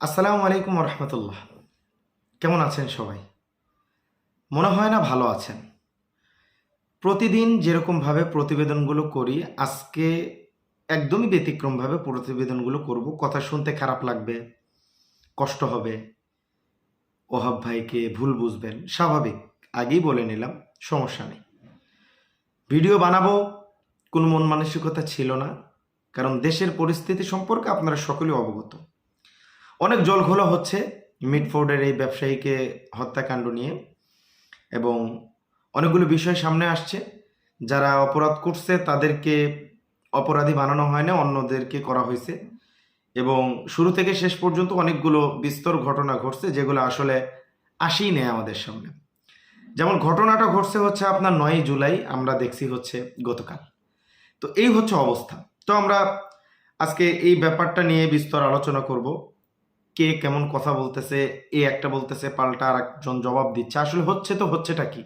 আসসালামু আলাইকুম রহমতুল্লাহ কেমন আছেন সবাই? মনে হয় না ভালো আছেন। প্রতিদিন যেরকমভাবে প্রতিবেদনগুলো করি, আজকে একদমই ব্যতিক্রমভাবে প্রতিবেদনগুলো করব। কথা শুনতে খারাপ লাগবে, কষ্ট হবে, ওহাব ভাইকে ভুল বুঝবেন, স্বাভাবিক। আগেই বলে নিলাম, সমস্যা নেই। ভিডিও বানাবো, কোনো মন মানসিকতা ছিল না, কারণ দেশের পরিস্থিতি সম্পর্কে আপনারা সকলে অবগত। অনেক জলঘোলা হচ্ছে। মিডফোর্ডের এই ব্যবসায়ীকে হত্যাকাণ্ড নিয়ে এবং অনেকগুলো বিষয় সামনে আসছে। যারা অপরাধ করছে, তাদেরকে অপরাধী বানানো হয় না, অন্যদেরকে করা হয়েছে। এবং শুরু থেকে শেষ পর্যন্ত অনেকগুলো বিস্তর ঘটনা ঘটছে, যেগুলো আসলে আসেই নেই আমাদের সামনে। যেমন ঘটনাটা ঘটছে হচ্ছে আপনার নয়ই জুলাই, আমরা দেখছি হচ্ছে গতকাল। তো এই হচ্ছে অবস্থা। তো আমরা আজকে এই ব্যাপারটা নিয়ে বিস্তর আলোচনা করব। কে কেমন কথা বলতেছে, এ একটা বলতেছে, পাল্টা আর একজন জবাব দিচ্ছে, আসলে হচ্ছে তো হচ্ছেটা কি?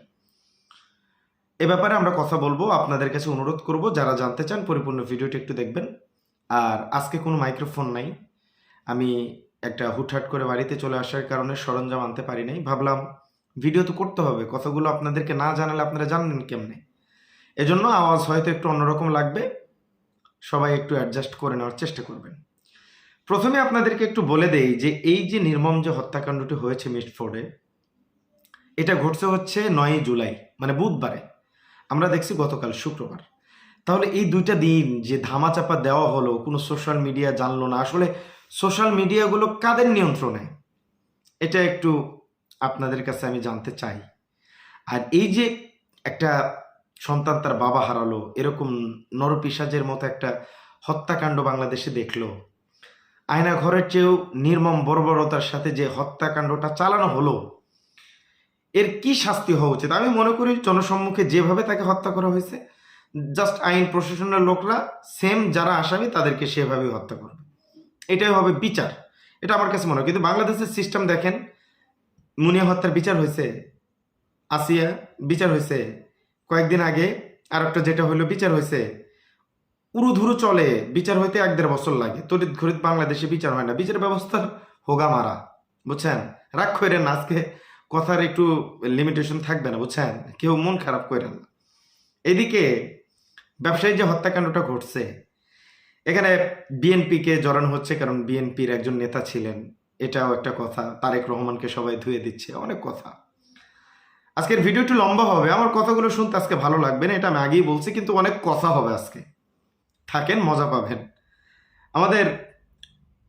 এ ব্যাপারে আমরা কথা বলব, আপনাদের কাছে অনুরোধ করব, যারা জানতে চান পরিপূর্ণ ভিডিওটি একটু দেখবেন। আর আজকে কোনো মাইক্রোফোন নাই, আমি একটা হুটহাট করে বাড়িতে চলে আসার কারণে সরঞ্জাম আনতে পারি নাই, ভাবলাম ভিডিও তো করতে হবে, কথাগুলো আপনাদেরকে না জানালে আপনারা জানবেন কেমনে? এজন্য আওয়াজ হয়তো একটু অন্যরকম লাগবে, সবাই একটু অ্যাডজাস্ট করে নেওয়ার চেষ্টা করবেন। প্রথমে আপনাদেরকে একটু বলে দেই যে এই যে নির্মম যে হত্যাকাণ্ডটি হয়েছে মিস্টফোর্ডে এটা ঘটছে হচ্ছে নয়ই জুলাই মানে বুধবারে। আমরা দেখছি গতকাল শুক্রবার। তাহলে এই দুইটা দিন যে ধামাচাপা দেওয়া হলো, কোনো সোশ্যাল মিডিয়া জানলো না, আসলে সোশ্যাল মিডিয়াগুলো কাদের নিয়ন্ত্রণে? এটা একটু আপনাদের কাছে আমি জানতে চাই। আর এই যে একটা সন্তান তার বাবা হারালো, এরকম নরপিসাজের মতো একটা হত্যাকাণ্ড বাংলাদেশে দেখল আয়না ঘরের চেয়েও নির্মম বর্বরতার সাথে যে হত্যাকাণ্ডটা চালানো হলো, এর কি শাস্তি হওয়া উচিত? আমি মনে করি জনসম্মুখে যেভাবে তাকে হত্যা করা হয়েছে জাস্ট আইন প্রশাসনের লোকরা সেম যারা আসামি, তাদেরকে সেভাবেই হত্যা করবে। এটাই হবে বিচার। এটা আমার কাছে মনে হয়। কিন্তু বাংলাদেশের সিস্টেম দেখেন, মুনিয়া হত্যার বিচার হয়েছে, আসিয়া বিচার হয়েছে। কয়েকদিন আগে আর একটা যেটা হলো, বিচার হয়েছে উরুধুরু চলে, বিচার হইতে এক দেড় বছর লাগে। তড়িৎ ঘড়িত বাংলাদেশে বিচার হয় না। বিচার ব্যবস্থার হোগা মারা, বুঝছেন? রাগ করেন আজকে কথার একটু লিমিটেশন থাকবে না, বুঝছেন? কেউ মন খারাপ করেন না। এদিকে ব্যবসায়ী যে হত্যাকাণ্ডটা ঘটছে, এখানে বিএনপিকে জড়ানো হচ্ছে কারণ বিএনপির একজন নেতা ছিলেন। এটাও একটা কথা, তারেক রহমানকে সবাই ধুয়ে দিচ্ছে, অনেক কথা। আজকের ভিডিওটি লম্বা হবে, আমার কথাগুলো শুনতে আজকে ভালো লাগবে না, এটা আমি আগেই বলছি, কিন্তু অনেক কথা হবে আজকে। থাকেন, মজা পাবেন। আমাদের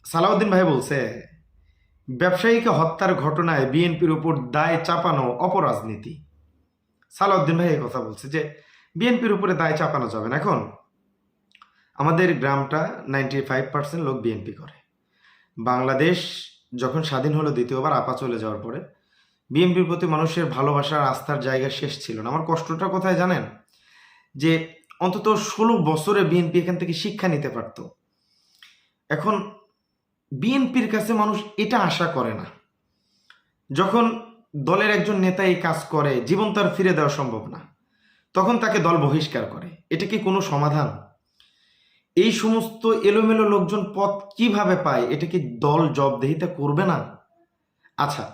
সালাউদ্দিন ভাই বলছে, ব্যবসায়ীকে হত্যার ঘটনায় বিএনপির উপর দায় চাপানো অপরাজনীতি। সালাউদ্দিন ভাই এই কথা বলছে যে, বিএনপির উপরে দায় চাপানো যাবে না এখন। আমাদের গ্রামটা নাইনটি ফাইভ পার্সেন্ট লোক বিএনপি করে। বাংলাদেশ যখন স্বাধীন হলো দ্বিতীয়বার আপা চলে যাওয়ার পরে, বিএনপির প্রতি মানুষের ভালোবাসার আস্থার জায়গা শেষ ছিল না। আমার কষ্টটা কোথায় জানেন? যে অন্তত ষোলো বছরে বিএনপি এখান থেকে শিক্ষা নিতে পারত। এখন বিএনপির কাছে মানুষ এটা আশা করে না। যখন দলের একজন নেতা এই কাজ করে, জীবন তার ফিরে দেওয়া সম্ভব না। তখন তাকে দল বহিষ্কার করে। এটা কি কোনো সমাধান? এই সমস্ত এলোমেলো লোকজন পথ কীভাবে পায়, এটা কি দল জবাবদেহিতা করবে না? আচ্ছা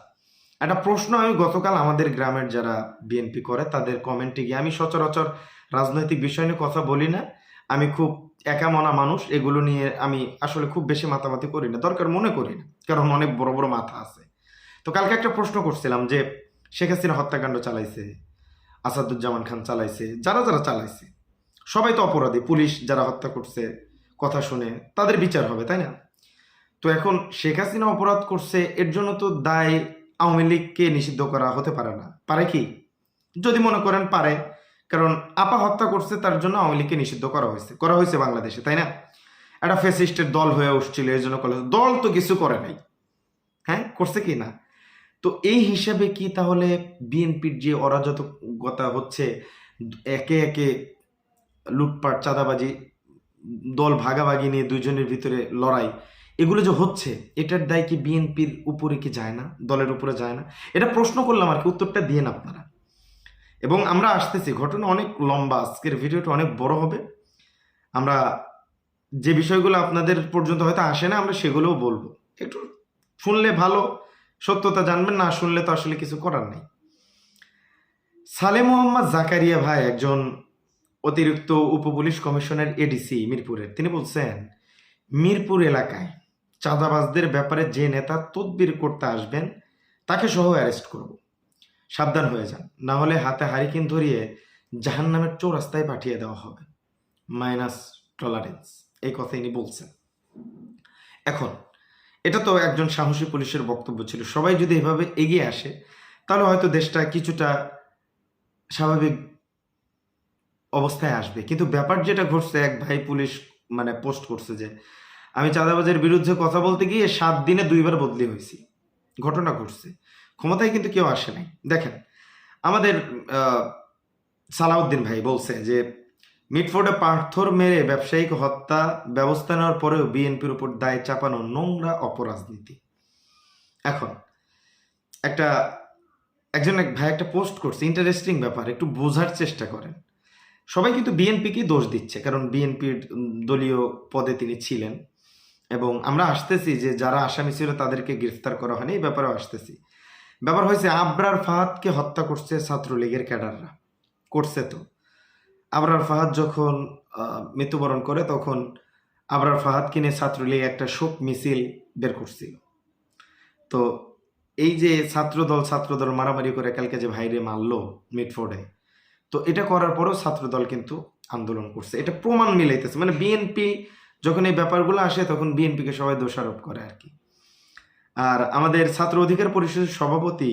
একটা প্রশ্ন আমি গতকাল আমাদের গ্রামের যারা বিএনপি করে, তাদের কমেন্টে গিয়ে আমি সচরাচর রাজনৈতিক বিষয় নিয়ে কথা বলি না। আমি খুব একা মনা মানুষ, এগুলো নিয়ে আমি আসলে খুব বেশি মাতামাতি করি না। দরকার মনে করি না, কারণ অনেক বড় বড় মাথা আছে। তো কালকে একটা প্রশ্ন করছিলাম যে, শেখ হাসিনা হত্যাকাণ্ড চালাইছে, আসাদুজ্জামান খান চালাইছে, যারা যারা চালাইছে, সবাই তো অপরাধী, পুলিশ যারা হত্যা করছে, কথা শুনে, তাদের বিচার হবে, তাই না? তো এখন শেখ হাসিনা অপরাধ করছে, এর জন্য তো দায় আওয়ামী লীগকে নিষিদ্ধ করা হতে পারে না। পারে কি? যদি মনে করেন পারে কারণ আপা হত্যা করছে তার জন্য আওয়ামী লীগকে নিষিদ্ধ করা হয়েছে করা হয়েছে বাংলাদেশে, তাই না? একটা ফেসিস্টের দল হয়ে উঠছিল এই জন্য কলেজ দল তো কিছু করে নাই। হ্যাঁ করছে কি না? তো এই হিসাবে কি তাহলে বিএনপির যে অরাজকতা হচ্ছে, একে একে লুটপাট, চাঁদাবাজি, দল ভাগাভাগি নিয়ে দুইজনের ভিতরে লড়াই, এগুলো যে হচ্ছে, এটার দায় কি বিএনপির উপরে কি যায় না? দলের উপরে যায় না? এটা প্রশ্ন করলাম আর কি, উত্তরটা দিয়ে আপনারা। এবং আমরা আসতেছি, ঘটনা অনেক লম্বা, আজকের ভিডিওটা অনেক বড় হবে। আমরা যে বিষয়গুলো আপনাদের পর্যন্ত হয়তো আসে না, আমরা সেগুলোও বলব। একটু শুনলে ভালো, সত্যতা জানবেন, না শুনলে তো আসলে কিছু করার নেই। সালে মোহাম্মদ জাকারিয়া ভাই একজন অতিরিক্ত উপপুলিশ কমিশনের এডিসি মিরপুরের তিনি বলছেন, মিরপুর এলাকায় চাঁদাবাজদের ব্যাপারে যে নেতা তদবির করতে আসবেন, তাকে সহ অ্যারেস্ট করব। সাবধান হয়ে যান। না হলে হাতে হারিকেন ধরিয়ে জাহান নামের চৌরাস্তায় পাঠিয়ে দেওয়া হবে। মাইনাস টলারেন্স, এই কথা ইনি বলছেন। এখন, এটা তো একজন সাহসী পুলিশের বক্তব্য ছিল। সবাই যদি এভাবে এগিয়ে আসে, তাহলে হয়তো দেশটা কিছুটা স্বাভাবিক অবস্থায় আসবে। কিন্তু ব্যাপার যেটা ঘটছে, এক ভাই পুলিশ মানে পোস্ট করছে যে, আমি চাঁদাবাজের বিরুদ্ধে কথা বলতে গিয়ে সাত দিনে দুইবার বদলি হয়েছি। ঘটনা ঘটছে। ক্ষমতায় কিন্তু কেউ আসে নাই। দেখেন, আমাদের সালাউদ্দিন ভাই বলছে যে, মিটফোর্ডে পাথর মেরে ব্যবসায়িক হত্যা ব্যবস্থা নেওয়ার পরেও বিএনপির উপর দায় চাপানো নোংরা অপরাজনীতি। এখন, একটা, একজন এক ভাই একটা পোস্ট করছে, ইন্টারেস্টিং ব্যাপার, একটু বোঝার চেষ্টা করেন। সবাই কিন্তু বিএনপিকে দোষ দিচ্ছে, কারণ বিএনপির দলীয় পদে তিনি ছিলেন। এবং আমরা আসতেছি যে, যারা আসামি ছিল তাদেরকে গ্রেফতার করা হয়নি, এই ব্যাপারেও আসতেছি। ব্যাপার হয়েছে, আবরার ফাহাদকে হত্যা করছে ছাত্রলীগের ক্যাডাররা, করছে তো। আবরার ফাহাদ যখন মৃত্যুবরণ করে তখন আবরার ফাহাদকে নিয়ে ছাত্রলীগ একটা শোক মিছিল বের করছিল। তো এই যে ছাত্রদল ছাত্রদল মারামারি করে কালকে যে ভাইরে মারলো মিটফোর্ডে তো এটা করার পরেও ছাত্রদল কিন্তু আন্দোলন করছে। এটা প্রমাণ মিলাইতেছে। মানে বিএনপি যখন এই ব্যাপারগুলো আসে তখন বিএনপিকে সবাই দোষারোপ করে আর কি। আর আমাদের ছাত্র অধিকার পরিষদের সভাপতি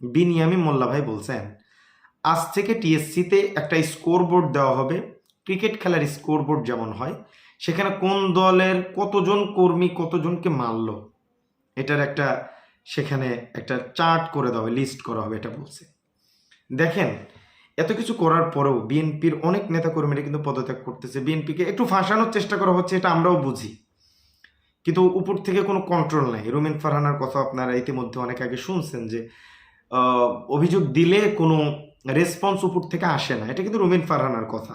বিনিয়ামি মোল্লা ভাই বলছেন, আজ থেকে টিএসসিতে একটা স্কোর বোর্ড দেওয়া হবে। ক্রিকেট খেলার স্কোর বোর্ড যেমন হয়, সেখানে কোন দলের কতজন কর্মী কতজনকে মারল, এটার একটা সেখানে একটা চার্ট করে দেওয়া হবে, লিস্ট করা হবে, এটা বলছে। দেখেন, এত কিছু করার পরেও বিএনপির অনেক নেতাকর্মীরা কিন্তু পদত্যাগ করতেছে। বিএনপিকে একটু ফাঁসানোর চেষ্টা করা হচ্ছে, এটা আমরাও বুঝি। কিন্তু উপর থেকে কোনো কন্ট্রোল নাই। রুমিন ফারহানার কথা আপনারা ইতিমধ্যে অনেক আগে শুনছেন যে অভিযোগ দিলে কোনো রেসপন্স উপর থেকে আসে না। এটা কিন্তু রুমিন ফারহানার কথা।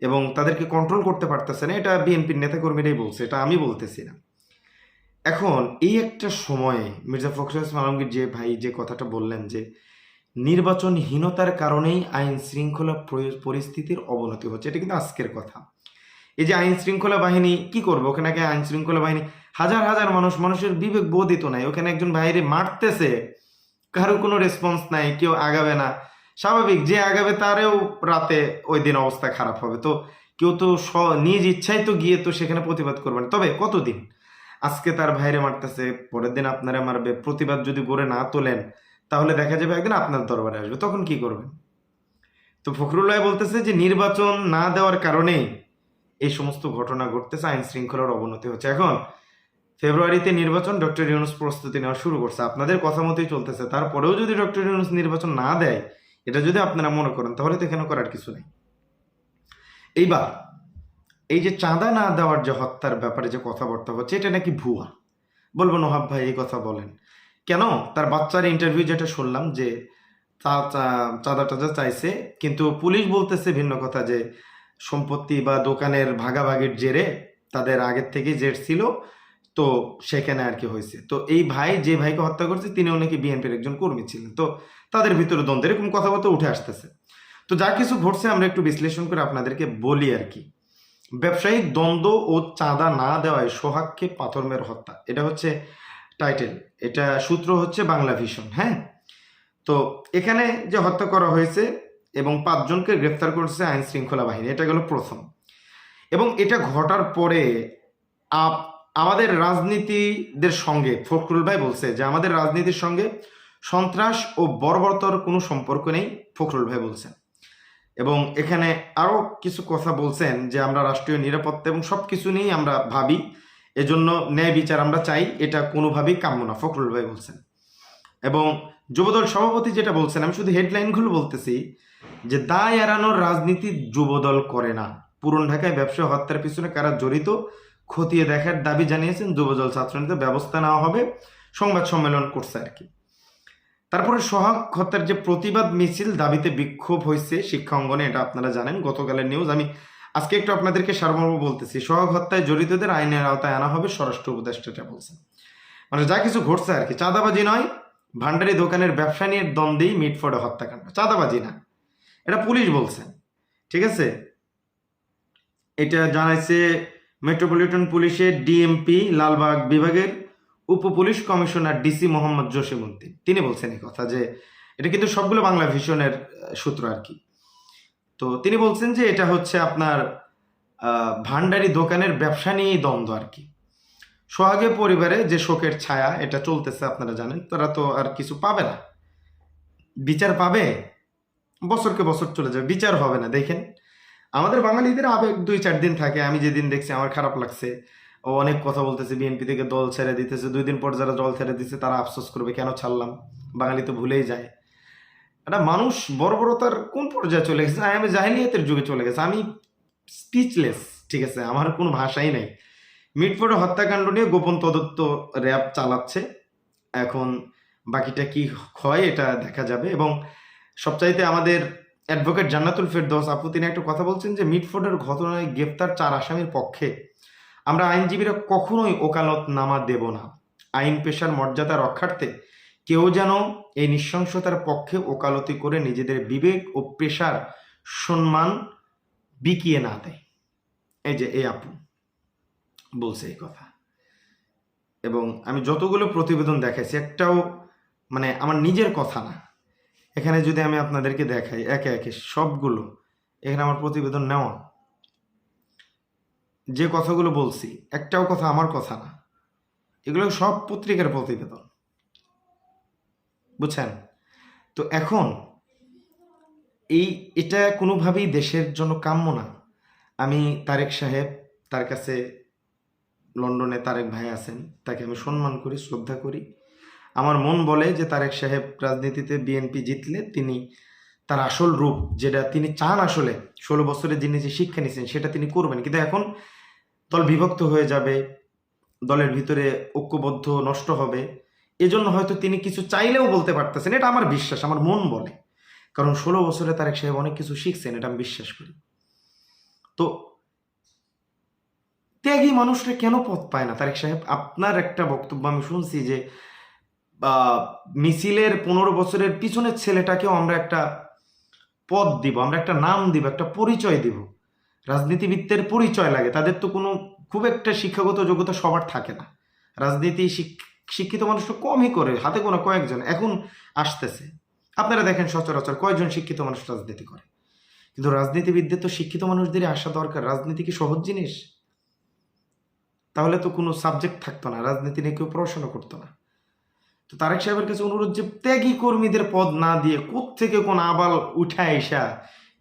এবং তাদেরকে কন্ট্রোল করতে পারতেছে না। এটা বিএনপির নেতাকর্মীরাই বলছে। এটা আমি বলতেছি না। এখন এই একটা সময়ে মির্জা ফখরুল ইসলাম আলমগীর যে ভাই যে কথাটা বললেন যে, নির্বাচনহীনতার কারণেই আইন শৃঙ্খলা পরিস্থিতির অবনতি হচ্ছে। এটা কিন্তু আজকের কথা। এই যে আইন শৃঙ্খলা বাহিনী কি করবে? ওখানে আইন শৃঙ্খলা বাহিনী হাজার হাজার মানুষ, মানুষের বিবেক বোধিত নাই। ওখানে একজন বাইরে মারতেছে, কারও কোনো রেসপন্স নাই, কেউ আগাবে না। স্বাভাবিক, যে আগাবে তারেও রাতে ওই দিন অবস্থা খারাপ হবে। তো কেউ তো স- নিজ ইচ্ছায় তো গিয়ে তো সেখানে প্রতিবাদ করবে তবে কতদিন? আজকে তার ভাইরে মারতেছে, পরের দিন আপনারা মারবে। প্রতিবাদ যদি গড়ে না তোলেন, তাহলে দেখা যাবে একদিন আপনার দরবারে আসবে। তখন কি করবেন? তো ফখরুল্লাহ বলতেছে যে, নির্বাচন না দেওয়ার কারণেই এই সমস্ত ঘটনা ঘটতেছে আইন শৃঙ্খলার অবনতি হচ্ছে। এখন ফেব্রুয়ারিতে নির্বাচন ডক্টর ইউনুস প্রস্তুতি নেওয়া শুরু করছে। আপনাদের কথা মতোই চলতেছে। তারপরেও যদি ডক্টর ইউনুস নির্বাচন না দেয়, এটা যদি আপনারা মনে করেন, তাহলে তো এখানে করার কিছু নেই। এইবার, এই যে চাঁদা না দেওয়ার যে হত্যার ব্যাপারে যে কথাবার্তা হচ্ছে, এটা নাকি ভুয়া? বলব নোহাব ভাই এই কথা বলেন। কেন? তার বাচ্চার ইন্টারভিউ যেটা শুনলাম যে চাঁদা টাদা চাইছে, কিন্তু পুলিশ বলতেছে ভিন্ন কথা যে, সম্পত্তি বা দোকানের ভাগাভাগির জেরে তাদের আগের থেকে জের ছিল তো সেখানে আর কি হয়েছে। তো এই ভাই, যে ভাইকে হত্যা করছে, তিনিও নাকি বিএনপির একজন কর্মী ছিলেন। তো তাদের ভিতরে দ্বন্দ্ব, এরকম কথাবার্তা উঠে আসতেছে। তো যা কিছু ঘটছে আমরা একটু বিশ্লেষণ করে আপনাদেরকে বলি আর কি ব্যবসায়িক দ্বন্দ্ব ও চাঁদা না দেওয়ায় সোহাগকে পাথর মেরে হত্যা। এটা হচ্ছে টাইটেল। এটা সূত্র হচ্ছে বাংলা ভিশন হ্যাঁ? তো এখানে যে হত্যা করা হয়েছে এবং পাঁচজনকে গ্রেফতার করছে আইন শৃঙ্খলা বাহিনী, এটা গেল প্রথম। এবং এটা ঘটার পরে আপ- আমাদের রাজনীতিদের সঙ্গে ফখরুল ভাই বলছে যে আমাদের রাজনীতির সঙ্গে সন্ত্রাস ও বর্বরতর কোনো সম্পর্ক নেই, ফখরুল ভাই বলছেন। এবং এখানে আরও কিছু কথা বলছেন যে আমরা রাষ্ট্রীয় নিরাপত্তা এবং সব কিছু নিয়েই আমরা ভাবি, এজন্য ন্যায় বিচার আমরা চাই, এটা কোনোভাবেই কাম্য না, ফখরুল ভাই বলছেন। এবং যুবদল সভাপতি যেটা বলছেন, আমি শুধু হেডলাইনগুলো বলতেছি যে দায় এড়ানোর রাজনীতি যুবদল করে না। পুরন ঢাকায় ব্যবসা হত্যার পিছনে কারা জড়িত খতিয়ে দেখার দাবি জানিয়েছেন যুবদল ছাত্রনেতা ব্যবস্থা নেওয়া হবে, সংবাদ সম্মেলন করছে আর কি। তারপরে সোহাগ হত্যার যে প্রতিবাদ মিছিল দাবিতে বিক্ষোভ হয়েছে শিক্ষা অঙ্গনে, এটা আপনারা জানেন, গতকালের নিউজ আমি আজকে একটু আপনাদেরকে সারমর্ম বলতেছি, সোহাগ হত্যায় জড়িতদের আইনের আওতায় আনা হবে স্বরাষ্ট্র উপদেষ্টাটা বলছেন মানে যা কিছু ঘটছে আর কি, চাঁদাবাজি নয়, ভান্ডারি দোকানের ব্যবসা নিয়ে দ্বন্দ্বেই মিটফোর্ডে হত্যাকাণ্ড, চাঁদাবাজি না। এটা পুলিশ বলছেন ঠিক আছে? এটা জানাইছে মেট্রোপলিটন পুলিশের ডিএমপি লালবাগ বিভাগের উপ police commissioner DC Mohammad Jasimuddin তিনি বলছেন এই কথা যে, এটা কিন্তু সবগুলো বাংলা ভিশনের সূত্র আর কি। তো তিনি বলছেন যে এটা হচ্ছে আপনার ভান্ডারি দোকানের ব্যবসা নিয়েই দ্বন্দ্ব আর কি। সোহাগে পরিবারে যে শোকের ছায়া, এটা চলতেছে আপনারা জানেন, তারা তো আর কিছু পাবে না। বিচার পাবে? বছরকে বছর চলে যাবে, বিচার হবে না, দেখেন। আমাদের বাঙালিদের আবেগ দুই চার দিন থাকে, আমি যেদিন দেখছি আমার খারাপ লাগছে। ও অনেক কথা বলতেছে বিএনপি থেকে দল ছেড়ে দিতেছে, দুই দিন পর যারা দল ছেড়ে দিচ্ছে তারা আফসোস করবে, কেন ছাড়লাম? বাঙালি তো ভুলেই যায়। একটা মানুষ বর্বরতার কোন পর্যায়ে চলে গেছে? আমি জাহিলিয়াতের যুগে চলে গেছে, আমি স্পিচলেস ঠিক আছে? আমার কোনো ভাষাই নেই। মিটফোর্ড হত্যাকাণ্ড নিয়ে গোপন তদন্ত র্যাব চালাচ্ছে। এখন বাকিটা কি হয় এটা দেখা যাবে এবং সবচাইতে আমাদের অ্যাডভোকেট জান্নাতুল ফেরদৌস, আপু, তিনি একটা কথা বলছেন যে মিটফোর্ডের ঘটনায় গ্রেপ্তার চার আসামির পক্ষে। আমরা আইনজীবীরা কখনোই ওকালত নামা দেব না। আইন পেশার মর্যাদা রক্ষার্থে কেউ যেন এই নৃশংসতার পক্ষে ওকালতি করে নিজেদের বিবেক ও পেশার সম্মান বিকিয়ে না দেয়। এই যে, এই আপু বলছে এই কথা। এবং আমি যতগুলো প্রতিবেদন দেখাইছি, একটাও মানে আমার নিজের কথা না। এখানে যদি আমি আপনাদেরকে দেখাই, একে একে সবগুলো, এখানে আমার প্রতিবেদন নেওয়া। যে কথাগুলো বলছি, একটাও কথা আমার কথা না। এগুলো সব পত্রিকার প্রতিবেদন। বুঝছেন? তো এখন, এই, এটা কোনোভাবেই দেশের জন্য কাম্য না। আমি তারেক সাহেব, তার কাছে লন্ডনে তারেক ভাই আছেন, তাকে আমি সম্মান করি, শ্রদ্ধা করি। আমার মন বলে যে তারেক সাহেব রাজনীতিতে বিএনপি জিতলে তিনি তার আসল রূপ, যেটা তিনি চান আসলে, ষোলো বছরে যিনি যে শিক্ষা নিয়েছেন, সেটা তিনি করবেন। কিন্তু এখন দল বিভক্ত হয়ে যাবে, দলের ভিতরে ঐক্যবদ্ধ নষ্ট হবে, এজন্য হয়তো তিনি কিছু চাইলেও বলতে পারতেছেন, এটা আমার বিশ্বাস, আমার মন বলে। কারণ ষোলো বছরে তারেক সাহেব অনেক কিছু শিখছেন, এটা আমি বিশ্বাস করি। তো ত্যাগী মানুষরা কেন পথ পায় না? তারেক সাহেব, আপনার একটা বক্তব্য আমি শুনছি যে মিছিলের পনেরো বছরের পিছনের ছেলেটাকেও আমরা একটা পদ দিব, আমরা একটা নাম দিব, একটা পরিচয় দিব। রাজনীতিবিদদের পরিচয় লাগে, তাদের তো কোনো খুব একটা শিক্ষাগত যোগ্যতা সবার থাকে না। রাজনীতি শিক- শিক্ষিত মানুষ তো কমই করে, হাতে কোনো কয়েকজন, এখন আসতেছে। আপনারা দেখেন সচরাচর কয়েকজন শিক্ষিত মানুষ রাজনীতি করে। কিন্তু রাজনীতিবিদদের তো শিক্ষিত মানুষদেরই আসা দরকার, রাজনীতি কি সহজ জিনিস? তাহলে তো কোনো সাবজেক্ট থাকতো না, রাজনীতি নিয়ে কেউ পড়াশোনা করতো না। তো তারেক সাহেবের কাছে অনুরোধ যে ত্যাগী কর্মীদের পদ না দিয়ে থেকে কোন আবাল উঠা এসা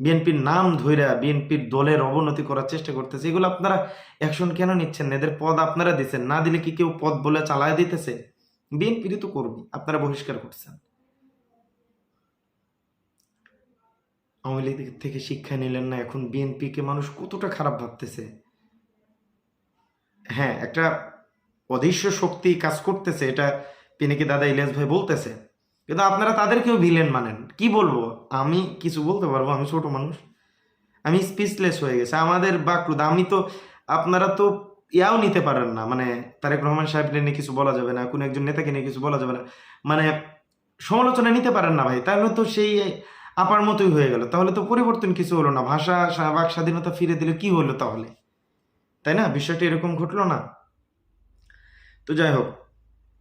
বিএনপির নাম ধইরা বিএনপির দলের অবনতি করার চেষ্টা করতেছে, এগুলো আপনারা অ্যাকশন কেন নিচ্ছেন না? এদের পদ আপনারা দিচ্ছেন না দিলে কি কেউ পদ বলে চালায় দিতেছে? বিএনপিরই তো কর্মী, আপনারা বহিষ্কার করছেন। আওয়ামী লীগ থেকে শিক্ষা নিলেন না, এখন বিএনপিকে মানুষ কতটা খারাপ ভাবতেছে? হ্যাঁ একটা অদৃশ্য শক্তি কাজ করতেছে, এটা পিনাকি দাদা ইলিয়াস ভাই বলতেছে? কিন্তু আপনারা তাদেরকেও ভিলেন মানেন। কি বলব? আমি কিছু বলতে পারব, আমি ছোট মানুষ। আমি স্পিচলেস হয়ে গেছে। আমাদের বাকরুদ, আমি তো, আপনারা তো ইয়াও নিতে পারেন না। মানে তারেক রহমান সাহেব নিয়ে কিছু বলা যাবে না, কোনো একজন নেতাকে নিয়ে কিছু বলা যাবে না। মানে সমালোচনা নিতে পারেন না ভাই, তাহলে তো সেই আপার মতোই হয়ে গেল। তাহলে তো পরিবর্তন কিছু হলো না। ভাষা বাক স্বাধীনতা ফিরে দিলে কি হলো তাহলে? তাই না? বিষয়টা এরকম ঘটলো না। তো যাই হোক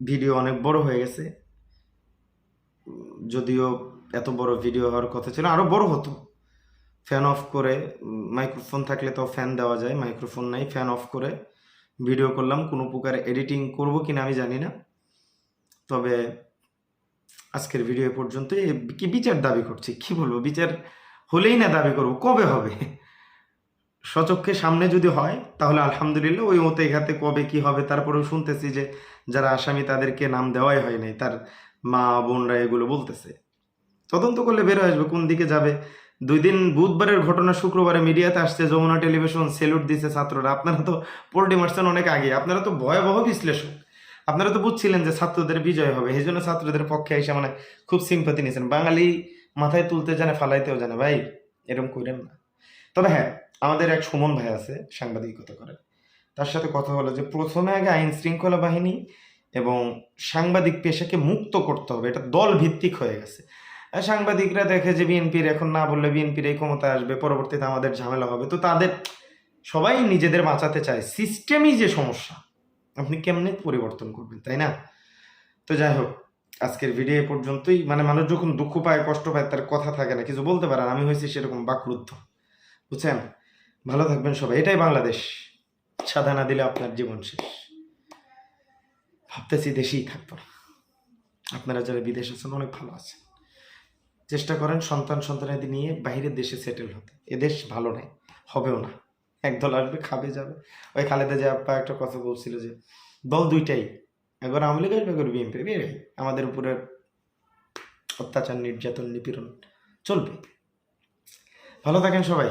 ভিডিও অনেক বড় হয়ে গেছে। যদিও এত বড় ভিডিও হওয়ার কথা ছিল, আরও বড় হতো। ফ্যান অফ করে, মাইক্রোফোন থাকলে তো ফ্যান দেওয়া যায়, মাইক্রোফোন নাই, ফ্যান অফ করে ভিডিও করলাম। কোনো প্রকার এডিটিং করব কি না আমি জানি না। তবে আজকের ভিডিও পর্যন্ত কি বিচার দাবি করছি? কি বলব? বিচার হলেই না দাবি করব, কবে হবে? সচক্ষে সামনে যদি হয়, তাহলে আলহামদুলিল্লাহ ওই মতো এখাতে কবে কি হবে তারপরেও শুনতেছি যে যারা আসামি তাদেরকে নাম দেওয়াই হয় নাই, তার মা, বোনরা এগুলো বলতেছে। তদন্ত করলে বের আসবে কোন দিকে যাবে। দুই দিন বুধবারের ঘটনা শুক্রবারে মিডিয়াতে আসছে, যমুনা টেলিভিশন সেলুট দিছে ছাত্ররা। আপনারা তো পোল্ট্রি মারছেন অনেক আগে, আপনারা তো ভয়াবহ বিশ্লেষক। আপনারা তো বুঝছিলেন যে ছাত্রদের বিজয় হবে, এই জন্য ছাত্রদের পক্ষে এসে মানে খুব সিম্পাতি নিয়েছেন। বাঙালি মাথায় তুলতে জানে, ফালাইতেও জানে, ভাই এরকম করেন না। তবে হ্যাঁ আমাদের এক সুমন ভাই আছে, সাংবাদিকতা করে। তার সাথে কথা হলো যে, প্রথমে আগে আইন শৃঙ্খলা বাহিনী এবং সাংবাদিক পেশাকে মুক্ত করতে হবে, এটা দল ভিত্তিক হয়ে গেছে। সাংবাদিকরা দেখে যে বিএনপির এখন না বললে বিএনপির এই ক্ষমতায় আসবে, পরবর্তীতে আমাদের ঝামেলা হবে। তো তাদের, সবাই নিজেদের বাঁচাতে চায়। সিস্টেমই যে সমস্যা, আপনি কেমনে পরিবর্তন করবেন, তাই না? তো যাই হোক, আজকের ভিডিও এ পর্যন্তই। মানে মানুষ যখন দুঃখ পায়, কষ্ট পায়, তার কথা থাকে না, কিছু বলতে পারে আমি হয়েছি সেরকম বাকরুদ্ধ। বুঝছেন? ভালো থাকবেন সবাই। এটাই বাংলাদেশ। সাদা না দিলে আপনার জীবন শেষ। ভাবতেছি দেশেই থাকব। না আপনারা যারা বিদেশ আছেন, অনেক ভালো আছেন। চেষ্টা করেন সন্তান সন্তানাদি নিয়ে বাইরের দেশে সেটেল হতে। এদেশ ভালো নেই হবেও না। একদল আসবে, খাবে, যাবে। ওই খালেদা যে আপা একটা কথা বলছিল যে, দল দুইটাই, একবার আওয়ামী লীগ আসবে একবার বিএনপি আমাদের উপরে অত্যাচার, নির্যাতন, নিপীড়ন চলবে। ভালো থাকেন সবাই।